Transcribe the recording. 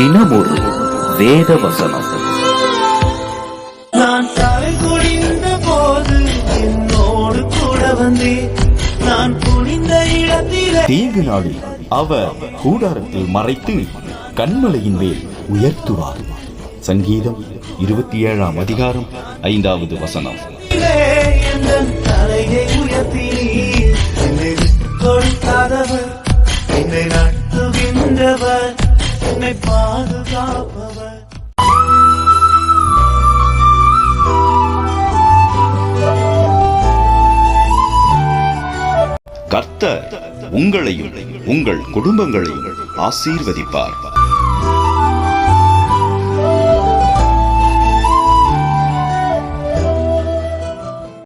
தினமொரு வேத வசனம் நான் தலை குனிந்த போது என்னோடு கூட வந்தே. நான் குனிந்த இடத்திலே தீங்கு நாளில் அவர் கூடாரத்தில் மறைத்து கண்மலையின் மேல் உயர்த்துவார். சங்கீதம் இருபத்தி ஏழாம் அதிகாரம் ஐந்தாவது வசனம். என் உன்னை பாதுகாப்பவர். கர்த்தர் உங்களையும் உங்கள் குடும்பங்களையும் ஆசீர்வதிப்பார்.